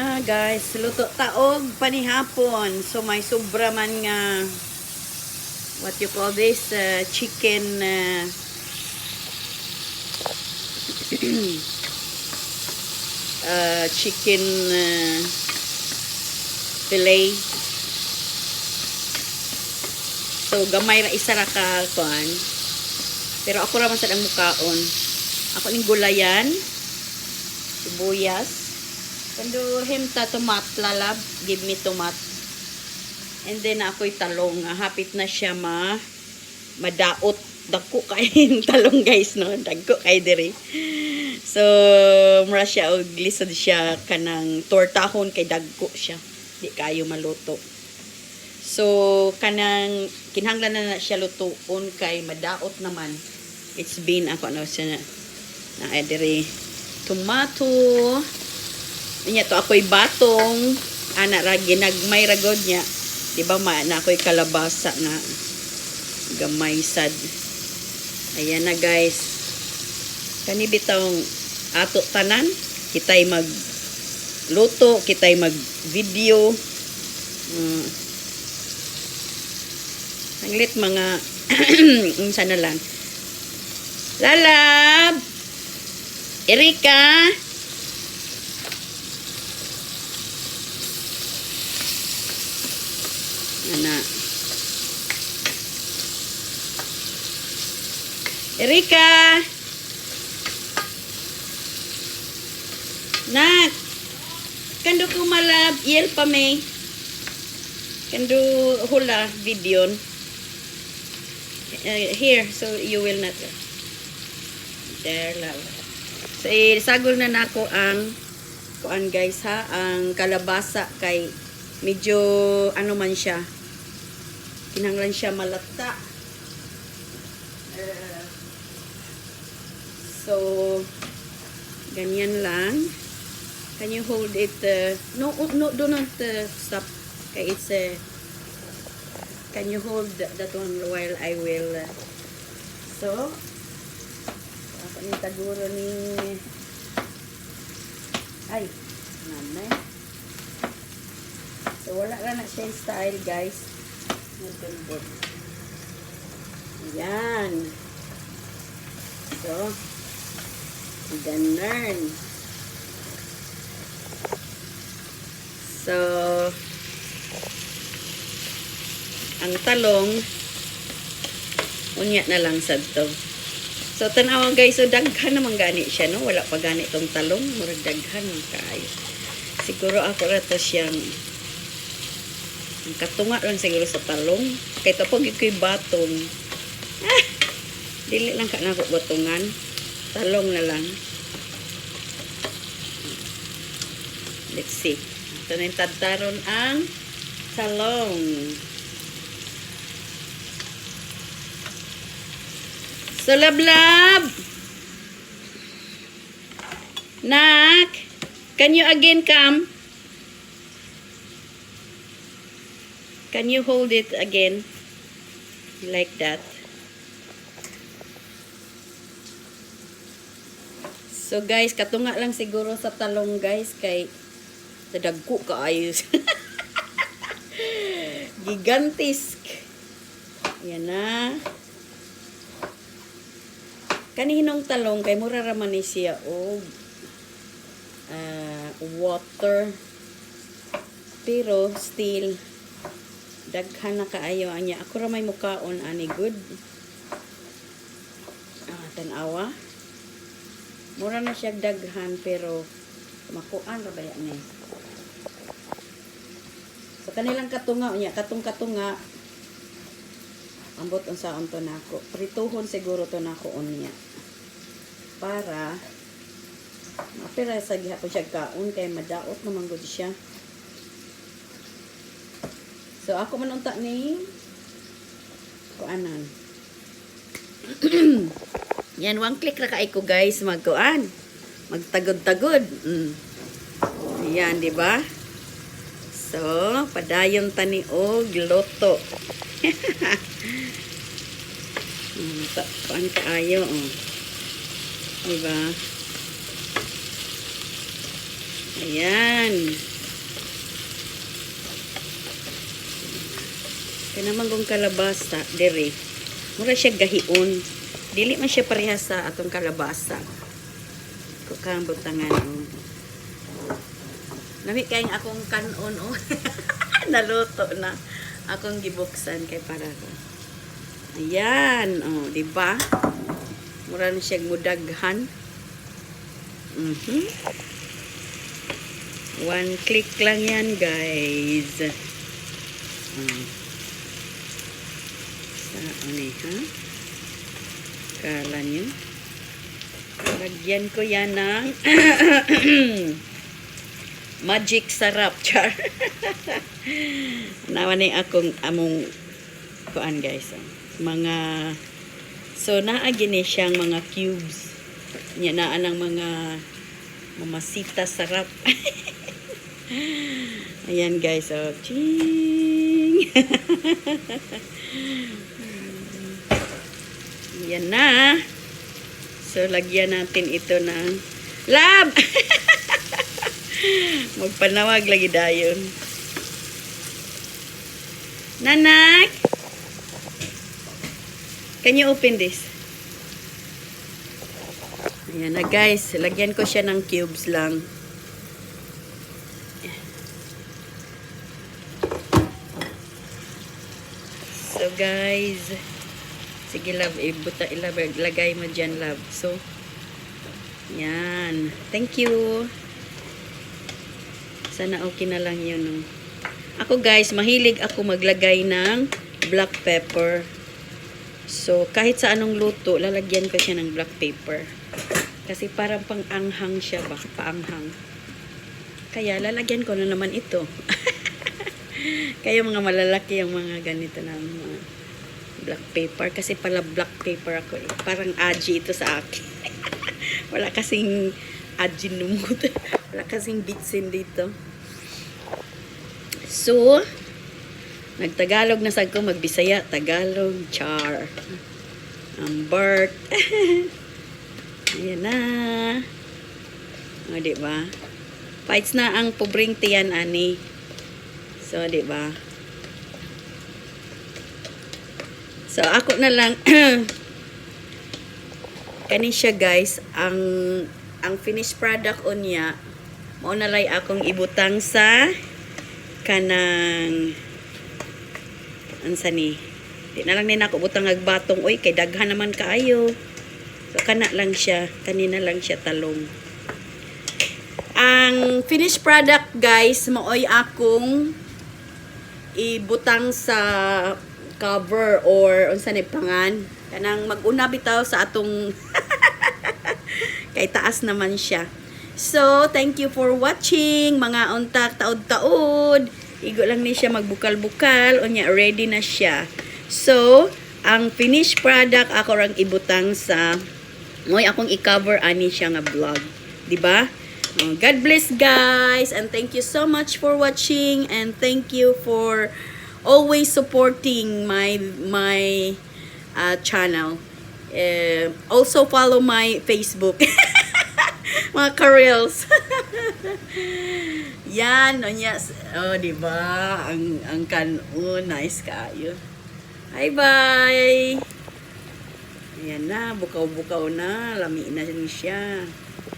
Ah, guys, luto taog panihapon. So may sobra man nga what you call this uh, chicken uh, uh, chicken uh, fillet. So gamay ra isa ra ka kuan. Pero ako ra man sa ang mukaon. Ako ning gulayan, sibuyas, Kando him ta tomat lalab, give me tomat. And then ako'y talong, hapit na siya ma madaot dagko kay yung talong guys no, dagko kay diri. So, mura siya og lisod siya kanang tortahon kay dagko siya. Di kayo maluto. So, kanang kinahanglan na, na siya lutuon kay madaot naman. It's been ako ano siya na na ay diri tomato Inya to ako'y batong ana ra ginagmay ra gud niya. Di ba ma na ako'y kalabasa nga gamay sad. Ayan na guys. Kani bitawng ato tanan kitay mag luto, kitay mag video. Mm. Anglit mga unsa na lang. Lalab! Erika! Ana. Erika! Nak! Kando ko malab, yel pa may. Kando hula video. Uh, here, so you will not. There, love. So, isagol na nako ang kuan guys ha, ang kalabasa kay medyo ano man siya kinanglan siya malata. Eh, so ganyan lang. Can you hold it uh, no no do not uh, stop. Kay it's uh, can you hold that one while I will uh, so ako ni taguro ni ay nanay So, wala ra na siya style, guys. Nagdulbot. Ayan. So, ganon. So, ang talong, unya na lang sad to. So, tanawa guys, so daghan naman gani siya, no? Wala pa gani tong talong, murag daghan man kaayo. Siguro ako ra to siyang ang katunga lang siguro sa talong. Kay tapos ko'y batong. Ah, dili lang ka na ako batungan. Talong na lang. Let's see. Ito na yung tadtaron ang talong. So, lablab! Nak! Can you again come? Can you hold it again? Like that. So guys, katunga lang siguro sa talong guys kay tadagko ka ayos. Gigantisk. Yan na. Kaninong talong kay mura raman ni siya og ah, water pero still daghan na kaayo anya ako ra may mukaon ani good. Ah tanawa. Mura na siya daghan pero makuan ra ba yan eh? So kanilang katunga unya katong katunga ambot unsa unto nako prituhon siguro to nako unya. Para mapira sa gihapon siya kaon kay madaot naman gud siya So, ako man unta ni kuanan. Yan, one click ra kay ko guys, magkuan. Magtagod-tagod. Mm. Yan, di ba? So, padayon tani og loto. mm, ta kuan kaayo, oh. Di ba? Ayan. Kaya naman kung kalabasa, dere. Mura siya gahion. Dili man siya parehas sa atong kalabasa. Kukang butangan. Oh. Nami kayong akong kanon, oh. Naluto na. Akong gibuksan kay para ko. Ayan, oh, di ba? Mura na siya mudaghan. Mhm. One click lang yan, guys. Mm. Saan eh, ha? Kala nyo? Lagyan ko yan ng magic sarap, char. Nawa ni akong among kuan guys. oh. Mga so naagi ni siyang mga cubes. Nya naa ng mga mamasita sarap. Ayan guys, oh. Ching! Yan na. So, lagyan natin ito ng lab! Magpanawag lagi dayon. Nanak! Can you open this? Ayan na guys, lagyan ko siya ng cubes lang. So guys, sige love, ibuta ilagay, lagay mo dyan love. So, yan. Thank you. Sana okay na lang yun. No? Ako guys, mahilig ako maglagay ng black pepper. So, kahit sa anong luto, lalagyan ko siya ng black pepper. Kasi parang pang-anghang siya ba? Paanghang. Kaya lalagyan ko na naman ito. Kaya mga malalaki yung mga ganito na mga black paper. Kasi pala black paper ako eh. Parang aji ito sa akin. Wala kasing ajinumut. Wala kasing bitsin dito. So, nagtagalog na sad ko, magbisaya, Tagalog, char. Ang Bert. Ayan na. O, di ba? Fights na ang pobreng tiyan, ani. So, di ba? So, ako na lang, kani siya guys, ang ang finished product on niya, mao na lay akong ibutang sa kanang ansa ni? Di na lang ni nako butang agbatong oy kay daghan naman kaayo. So kana lang siya kanina lang siya talong. Ang finished product guys maoy akong ibutang sa cover or unsa ni pangan kanang mag-una bitaw sa atong kay taas naman siya So, thank you for watching, mga untak taod-taod. Igo lang ni siya magbukal-bukal, o niya, ready na siya. So, ang finished product ako rang ibutang sa moy akong i-cover ani siya nga vlog. 'Di ba? Oh, God bless guys and thank you so much for watching and thank you for always supporting my my uh, channel. Uh, also follow my Facebook. mga ka-reels. Yan, o niya. Oh, di ba? Ang, ang kanon, nice kayo. Bye-bye! Ayan na, bukaw-bukaw na. Lami na siya.